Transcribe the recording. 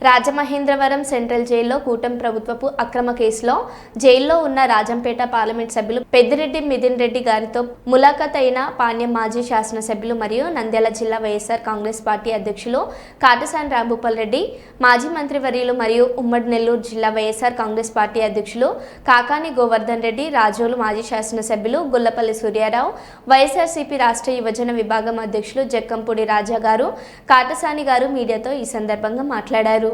Rajamahendravaram central జైల్లో కూటమి ప్రభుత్వపు అక్రమ కేసులో జైల్లో ఉన్న రాజంపేట పార్లమెంట్ సభ్యులు పెద్దిరెడ్డి మిథిన్ రెడ్డి గారితో ములాఖత్ అయిన పాణ్యం మాజీ శాసనసభ్యులు మరియు నంద్యాల జిల్లా వైఎస్ఆర్ కాంగ్రెస్ పార్టీ అధ్యక్షులు కాటసాని రాంభూపాల్ రెడ్డి మాజీ మంత్రివర్యులు మరియు ఉమ్మడి నెల్లూరు జిల్లా వైఎస్ఆర్ కాంగ్రెస్ పార్టీ అధ్యక్షులు కాకాని గోవర్ధన్ రెడ్డి రాజోలు మాజీ శాసనసభ్యులు గుల్లపల్లి సూర్యారావు వైఎస్ఆర్సీపీ రాష్ట్ర యువజన విభాగం అధ్యక్షులు జక్కంపూడి రాజా గారు కాటసాని గారు మీడియాతో ఈ సందర్భంగా మాట్లాడారు.